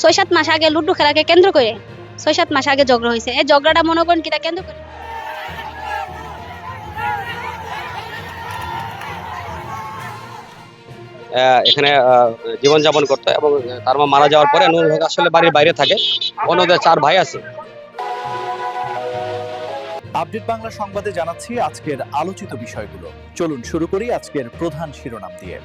ছয় সাত মাস আগে লুডু খেলাকে কেন্দ্র করে ছয় সাত মাস আগে ঝগড়া হয়েছে। এই ঝগড়াটা মনে করেন কিটা কেন্দ্র করে? এখানে জীবনযাপন করতো এবং তার মা মারা যাওয়ার পরে নুরুল হক আসলে বাড়ির বাইরে থাকে। অন্যদের চার ভাই আছে। আপডেট বাংলা সংবাদে জানাচ্ছি আজকের আলোচিত বিষয়গুলো। চলুন শুরু করি আজকের প্রধান শিরোনাম দিয়ে।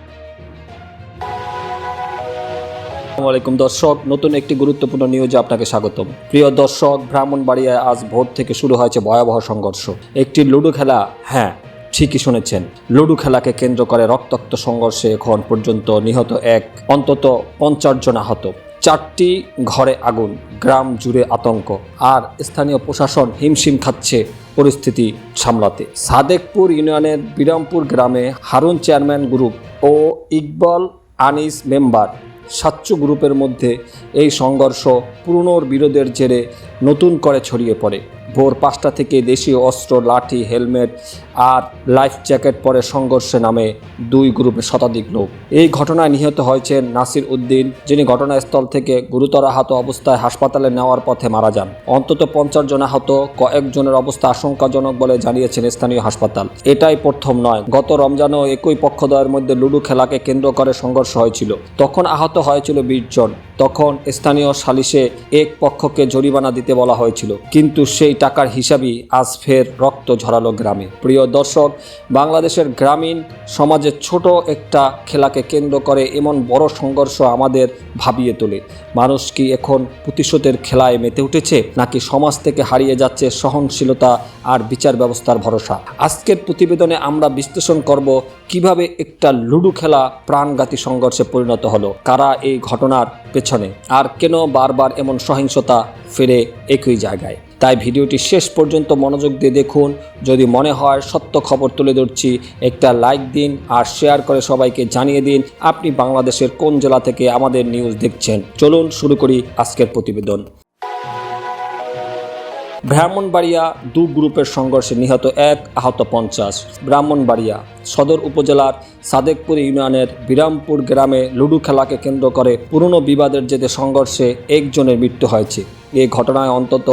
আলাইকুম দর্শক, নতুন একটি গুরুত্বপূর্ণ নিউজে আপনাকে স্বাগতম। প্রিয় দর্শক, ব্রাহ্মণবাড়িয়ায় আজ ভোর থেকে শুরু হয়েছে ভয়াবহ সংঘর্ষ। একটি লুডো খেলা হ্যাঁ ঠিকই শুনেছেন। লুডো খেলাকে কেন্দ্র করে রক্তাক্ত সংঘর্ষে এখন পর্যন্ত নিহত এক, অন্তত পঞ্চাশ জন আহত। চারটি ঘরে আগুন, গ্রাম জুড়ে আতঙ্ক, আর স্থানীয় প্রশাসন হিমশিম খাচ্ছে পরিস্থিতি সামলাতে। সাদেকপুর ইউনিয়নের বিরামপুর গ্রামে হারুন চেয়ারম্যান গ্রুপ ও ইকবল আনিস মেম্বার সাচ্চু গ্রুপের মধ্যে এই সংঘর্ষ পুরনোর বিরোধের জেরে নতুন করে ছড়িয়ে পড়ে। ভোর পাঁচটা থেকে দেশীয় অস্ত্র, লাঠি, হেলমেট আর লাইফ জ্যাকেট পরে সংঘর্ষে নামে দুই গ্রুপের শতাধিক লোক। এই ঘটনায় নিহত হয়েছেন নাসির উদ্দিন, যিনি ঘটনাস্থল থেকে গুরুতর আহত অবস্থায় হাসপাতালে নেওয়ার পথে মারা যান। অন্তত পঞ্চাশ জন আহত, কয়েকজনের অবস্থা আশঙ্কাজনক বলে জানিয়েছেন স্থানীয় হাসপাতাল। এটাই প্রথম নয়, গত রমজানও একই পক্ষদ্বয়ের মধ্যে লুডু খেলাকে কেন্দ্র করে সংঘর্ষ হয়েছিল। তখন আহত হয়েছিল বিশ জন। তখন স্থানীয় সালিশে এক পক্ষকে জরিমানা দিতে বলা হয়েছিল। কিন্তু সেই টাকার হিসাবই আজ ফের রক্ত ঝরালো গ্রামে। প্রিয় দর্শক, বাংলাদেশের গ্রামীণ সমাজে ছোট একটা খেলাকে কেন্দ্র করে এমন বড় সংঘর্ষ আমাদের ভাবিয়ে তোলে। মানুষ কি এখন প্রতিশোধের খেলায় মেতে উঠেছে, নাকি সমাজ থেকে হারিয়ে যাচ্ছে সহনশীলতা আর বিচার ব্যবস্থার ভরসা? আজকের প্রতিবেদনে আমরা বিশ্লেষণ করব কীভাবে একটা লুডু খেলা প্রাণঘাতী সংঘর্ষে পরিণত হলো, কারা এই ঘটনার পেছনে। আর কেন বারবার এমন সহিংসতা ফিরে একই জায়গায়? তাই ভিডিওটি শেষ পর্যন্ত মনোযোগ দিয়ে দেখুন। যদি মনে হয় সত্য খবর তুলে ধরছি, একটা লাইক দিন আর শেয়ার করে সবাইকে জানিয়ে দিন আপনি বাংলাদেশের কোন জেলা থেকে আমাদের নিউজ দেখছেন। চলুন শুরু করি আজকের প্রতিবেদন। ব্রাহ্মণবাড়িয়া দু গ্রুপের সংঘর্ষে নিহত এক আহত পঞ্চাশ। ব্রাহ্মণবাড়িয়া সদর উপজেলার সাদেকপুর ইউনিয়নের বিরামপুর গ্রামে লুডু খেলাকে কেন্দ্র করে পুরনো বিবাদের জেদে সংঘর্ষে একজনের মৃত্যু হয়েছে। এই ঘটনায় অন্তত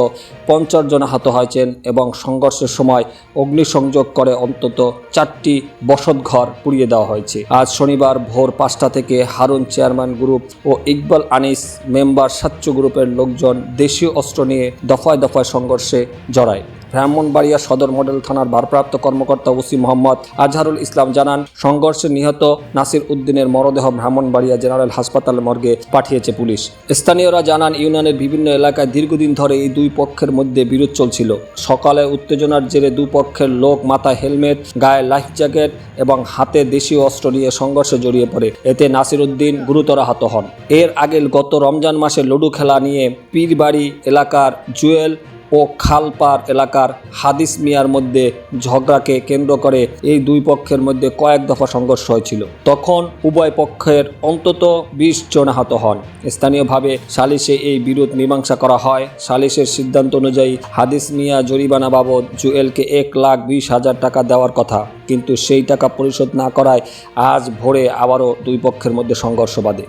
পঞ্চাশ জন আহত হয়েছেন এবং সংঘর্ষের সময় অগ্নিসংযোগ করে অন্তত চারটি বসতঘর পুড়িয়ে দেওয়া হয়েছে। আজ শনিবার ভোর পাঁচটা থেকে হারুন চেয়ারম্যান গ্রুপ ও ইকবাল আনিস মেম্বার সাচ্চু গ্রুপের লোকজন দেশীয় অস্ত্র নিয়ে দফায় দফায় সংঘর্ষে জড়ায়। ব্রাহ্মণবাড়িয়া সদর মডেল থানার ভারপ্রাপ্ত কর্মকর্তা ওসি মোহাম্মদ আজহারুল ইসলাম জানান, সংঘর্ষে নিহত নাসির উদ্দিনের মরদেহ ব্রাহ্মণবাড়িয়া জেনারেল হাসপাতাল মর্গে পাঠিয়েছে পুলিশ। স্থানীয়রা জানান, ইউনিয়নের বিভিন্ন এলাকায় দীর্ঘদিন ধরে এই দুই পক্ষের মধ্যে বিরোধ চলছিল। সকালে উত্তেজনার জেরে দুই পক্ষের লোক মাথায় হেলমেট, গায়ে লাইফ জ্যাকেট এবং হাতে দেশীয় অস্ত্র নিয়ে সংঘর্ষে জড়িয়ে পড়ে। এতে নাসির উদ্দিন গুরুতর আহত হন। এর আগে গত রমজান মাসে লুডু খেলা নিয়ে পীরবাড়ি এলাকার জুয়েল ও খালপার এলাকার হাদিস মিয়ার মধ্যে ঝগড়াকে কেন্দ্র করে এই দুই পক্ষের মধ্যে কয়েক দফা সংঘর্ষ হয়েছিল। তখন উভয় পক্ষের অন্তত বিশ জন আহত হন। স্থানীয়ভাবে সালিশে এই বিরোধ মীমাংসা করা হয়। সালিশের সিদ্ধান্ত অনুযায়ী হাদিস মিয়া জরিমানা বাবদ জুয়েলকে এক লাখ বিশ হাজার টাকা দেওয়ার কথা। কিন্তু সেই টাকা পরিশোধ না করায় আজ ভোরে আবারও দুই পক্ষের মধ্যে সংঘর্ষ বাধে।